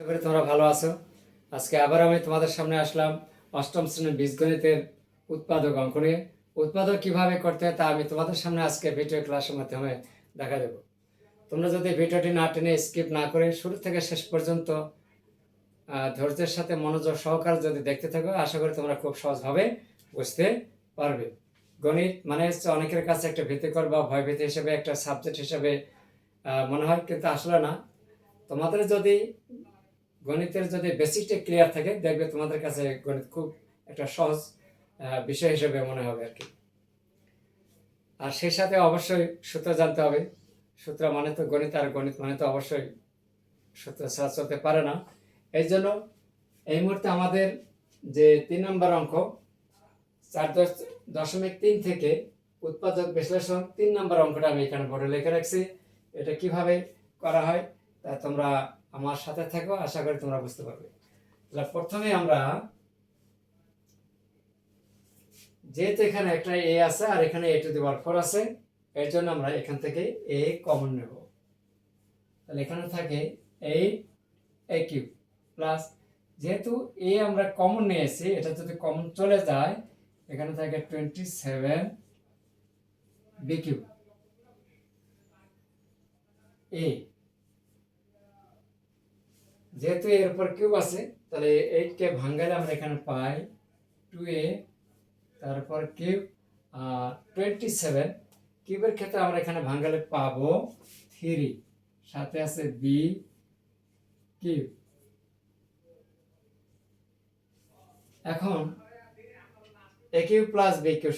আশা করি তোমরা ভালো আছো। আজকে আবার আমি তোমাদের সামনে আসলাম অষ্টম শ্রেণির বীজগণিতের উৎপাদক অঙ্ক নিয়ে। উৎপাদক কীভাবে করতে হয় তা আমি তোমাদের সামনে আজকে ভিডিও ক্লাসের মাধ্যমে দেখা দেব। তোমরা যদি ভিডিওটি না টেনে স্কিপ না করে শুরু থেকে শেষ পর্যন্ত ধৈর্যের সাথে মনোযোগ সহকারে যদি দেখতে থাকো, আশা করি তোমরা খুব সহজভাবে বুঝতে পারবে। গণিত মানে হচ্ছে অনেকের কাছে একটা ভীতিকর বা ভয়ভীতি হিসেবে একটা সাবজেক্ট হিসেবে মনে হয়, কিন্তু আসলে না। তোমাদের যদি গণিতের যদি বেসিকটা ক্লিয়ার থাকে, দেখবে তোমাদের কাছে গণিত খুব একটা সহজ বিষয় হিসেবে মনে হবে আর কি। আর সেই সাথে অবশ্যই সূত্র জানতে হবে। সূত্র মানে তো গণিত আর গণিত মানে তো অবশ্যই সূত্র ছাড়া চলতে পারে না। এই জন্য এই মুহূর্তে আমাদের যে তিন নম্বর অঙ্ক, চার দশ, দশমিক তিন থেকে উৎপাদক বিশ্লেষণ তিন নম্বর অঙ্কটা আমি এখানে বোর্ডে লিখে রাখছি। এটা কীভাবে করা হয় তা তোমরা আমার সাথে থাকো, আশা করি তোমরা বুঝতে পারবে। তাহলে প্রথমে আমরা যেহেতু এখানে একটা এ আছে আর এখানে এ টু দি পাওয়ার ফোর আছে, এর জন্য আমরা এখান থেকে এ কমন নেব। তাহলে এখানে থাকে এই এ কিউব প্লাস যেহেতু এ আমরা কমন নিয়েছি, এটা যদি কমন চলে যায়, এখানে থাকে twenty seven B cube A যেহেতু এর উপর কিউব আছে, তাহলে এইটকে ভাঙ্গালে আমরা এখানে পাই টু এ তারপর কিউব আর টোয়েন্টি সেভেন কিউবের ক্ষেত্রে আমরা এখানে ভাঙ্গালে পাবো থ্রি সাথে আছে বি কিউব এখন A cube plus B cube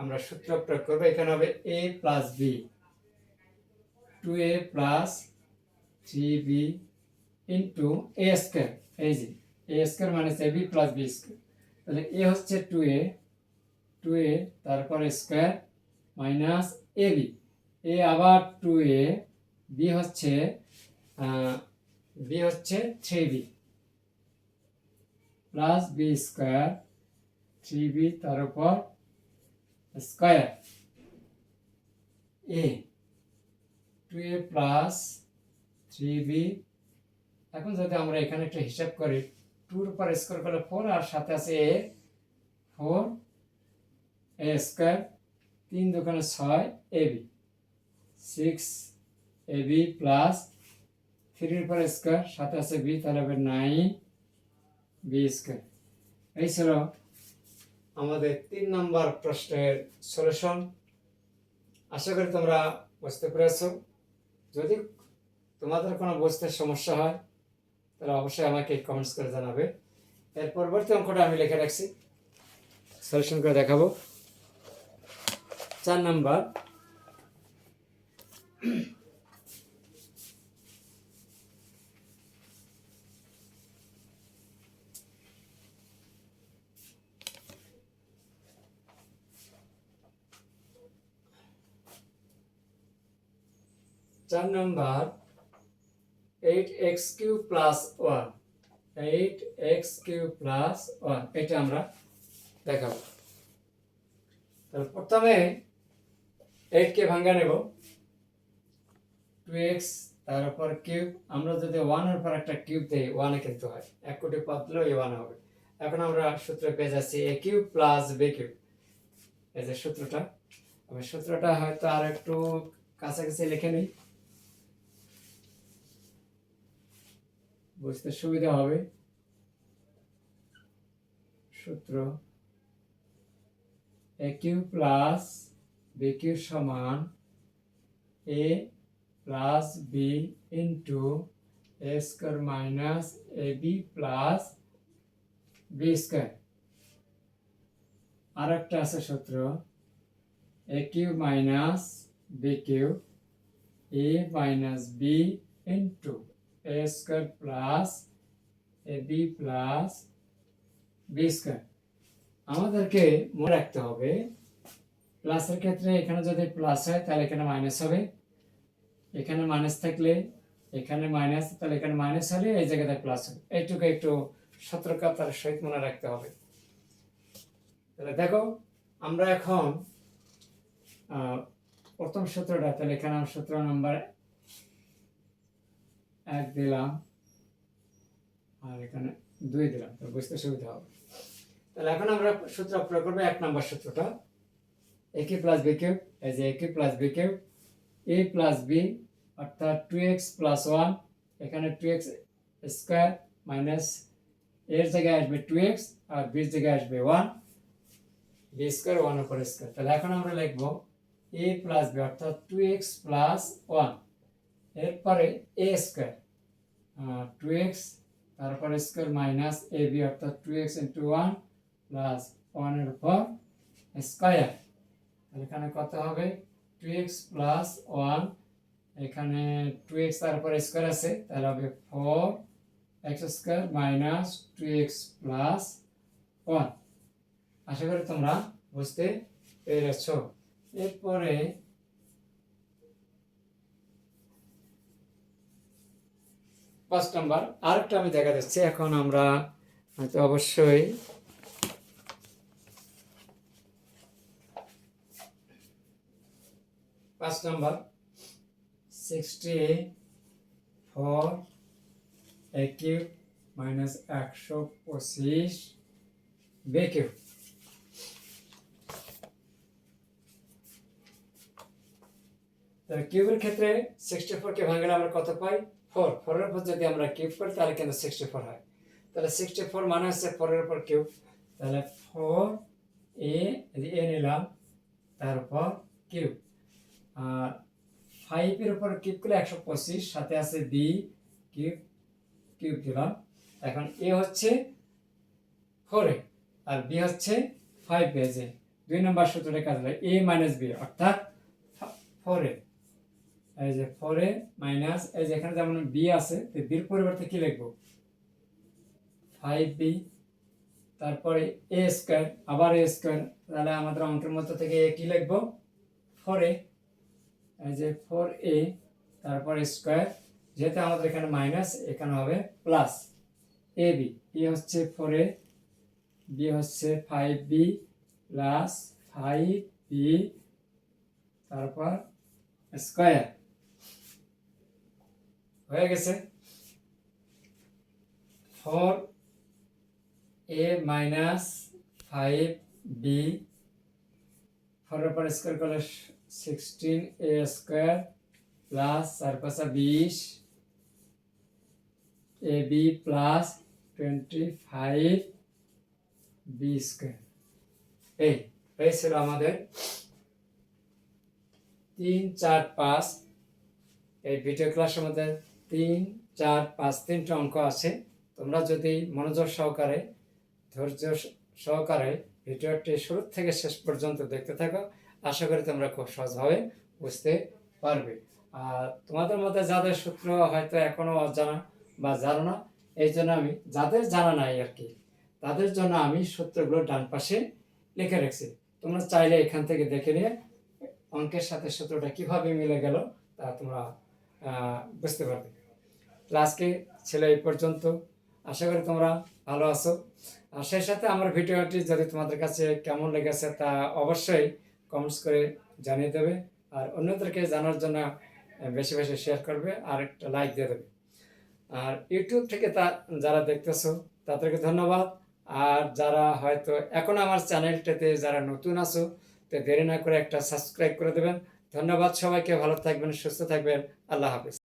আমরা সূত্র প্রয়োগ করব, এখানে হবে A plus B two A plus three B into A square এই যে এ স্কোয়ার মানে A B plus B square তাহলে এ হচ্ছে টু এ টু এ তারপরে square minus A B A আবার টু এ বি হচ্ছে B হচ্ছে three B plus B square three B তার উপর square A two A plus three B এখন যদি আমরা এখানে একটা হিসাব করি টুর উপর স্কোয়ার করলে ফোর আর সাথে আছে এ ফোর এ স্কোয়ার তিন দোকানে ছয় A B six A B plus থ্রির উপর স্কোয়ার সাথে আছে বি তাহলে হবে নাইন বি স্কোয়ার এই ছিল আমাদের তিন নম্বর প্রশ্নের সলিউশন আশা করি তোমরা বুঝতে পেরেছ। যদি তোমাদের কোনো বুঝতে সমস্যা হয় তাহলে অবশ্যই আমাকে কমেন্টস করে জানাবে। এর পরবর্তী অঙ্কটা আমি লিখে রাখছি। সলিউশন করে দেখাবো। চার নাম্বার। চার number. Eight X cube plus one eight X cube plus one এটা আমরা দেখাবো। তাহলে প্রথমে এইটকে ভাঙ্গা নেব টু এক্স তার কিউব আমরা যদি ওয়ানের উপর একটা কিউব দিই ওয়ানে কিন্তু হয়। এক কোটি এই ওয়ান হবে। এখন আমরা সূত্র পেয়ে যাচ্ছি A cube plus B cube এই যে সূত্রটা সূত্রটা হয়তো আর একটু কাছাকাছি লিখে নিই। বুঝতে সুবিধা হবে। সূত্র A cube plus B cube সমান A plus B into A square minus A B plus B square আর একটা আছে সূত্র A cube minus B cube A minus B into square plus A B plus B square আমাদেরকে মনে রাখতে হবে, প্লাসের ক্ষেত্রে এখানে যদি প্লাস হয়, তাহলে এখানে মাইনাস হবে। এখানে মাইনাস থাকলে, এখানে মাইনাস তাহলে এখানে মাইনাস হলে এই জায়গাতে প্লাস হবে। এইটুকু একটু সতর্কতার সহিত মনে রাখতে হবে। তাহলে দেখো, আমরা এখন প্রথম সূত্রটা, তাহলে এখানে সূত্র নাম্বার এক দিলাম এখানে দুই দিলাম তো বুঝতে সুবিধা হবে। তাহলে এখন আমরা সূত্র প্রয়োগ করব, এক নম্বর সূত্রটা। এ কি প্লাস বি কিউব এই যে A cube plus B cube A plus B অর্থাৎ টু এক্স প্লাস ওয়ান এখানে টু এক্স স্কোয়ার মাইনাস এর জায়গায় আসবে টু এক্স আর বির জায়গায় আসবে ওয়ান বি স্কোয়ার ওয়ান উপর স্কোয়ার তাহলে এখন আমরা লিখব এ প্লাস বি অর্থাৎ টু এক্স প্লাস ওয়ান এরপরে এ স্কোয়ার টু এক্স তারপরে স্কোয়ার মাইনাস এ বি অর্থাৎ two X into one plus ওয়ানের উপর স্কোয়ার তাহলে এখানে কত হবে? টু এক্স প্লাস ওয়ান এখানে টু এক্স তারপরে স্কোয়ার আছে, তাহলে হবে four X square minus two X plus one আশা করি তোমরা বুঝতে পেরেছ। এরপরে পাঁচ নাম্বার, আরেকটা আমি দেখা যাচ্ছে, এখন আমরা হয়তো অবশ্যই পাঁচ number sixty four A minus একশো পঁচিশ বে কিউব তাহলে কিউবের ক্ষেত্রে সিক্সটি ফোরকে ভাঙলে আমরা কত পাই? ফোর ফোরের উপর যদি আমরা কিউব করি, তাহলে কিন্তু সিক্সটি ফোর হয়। তাহলে সিক্সটি ফোর মানে হচ্ছে ফোরের উপর কিউব। তাহলে ফোর এ এ নিলাম তারপর কিউব। আর ফাইভের উপর কিউব করলে একশো পঁচিশ, সাথে আছে বি কিউব কিউব দিলাম। এখন এ হচ্ছে ফোরে আর বি হচ্ছে ফাইভ পেজে দুই নম্বর সূত্রটা কাজ এ মাইনাস বি অর্থাৎ ফোরে এই যে ফোরে মাইনাস এই যে এখানে যেমন বি আছে, তো বির পরিবর্তে কি লিখব? ফাইভ বি তারপরে এ স্কোয়ার আবার এ স্কোয়ার তাহলে আমাদের অঙ্কের মধ্যে থেকে এ কি লিখব? ফোর এ এই যে ফোর এ তারপর স্কোয়ার যেহেতু আমাদের এখানে মাইনাস এখানে হবে প্লাস এ বি এ হচ্ছে ফোর এ বি হচ্ছে five B plus five B তারপর স্কোয়ার হয়ে গেছে। Four A minus five B ফোরের পর স্কোয়ার করলে সিক্সটিন এ স্কোয়ার প্লাস চার পাঁচা বিশ। A B plus twenty five B square এই এই ছিল আমাদের। তিন, চার, পাঁচ। এই ভিডিও ক্লাসের মধ্যে তিন, চার, পাঁচ, তিনটা অঙ্ক আছে। তোমরা যদি মনোযোগ সহকারে, ধৈর্য সহকারে ভিডিওটি শুরু থেকে শেষ পর্যন্ত দেখতে থাকো, আশা করি তোমরা খুব সহজভাবে বুঝতে পারবে। আর তোমাদের মধ্যে যাদের সূত্র হয়তো এখনও অজানা বা জানো না, এই জন্য আমি, যাদের জানা নাই আর কি, তাদের জন্য আমি সূত্রগুলো ডান পাশে লিখে রাখছি। তোমরা চাইলে এখান থেকে দেখে নিয়ে অঙ্কের সাথে সূত্রটা কীভাবে মিলে গেল তা তোমরা বুঝতে পারবে। তো আজকে ছিল এই পর্যন্ত। আশা করি তোমরা ভালো আছো। আর সেই সাথে আমার ভিডিওটি যদি তোমাদের কাছে কেমন লেগেছে তা অবশ্যই কমেন্টস করে জানিয়ে দেবে। আর অন্যদেরকে জানার জন্য বেশি বেশি শেয়ার করবে আর একটা লাইক দিয়ে দেবে। আর ইউটিউব থেকে তা যারা দেখতেছো, তাদেরকে ধন্যবাদ। আর যারা হয়তো এখন আমার চ্যানেলটাতে যারা নতুন আছো, তো দেরি না করে একটা সাবস্ক্রাইব করে দেবেন। ধন্যবাদ সবাইকে, ভালো থাকবেন, সুস্থ থাকবেন। আল্লাহ হাফিজ।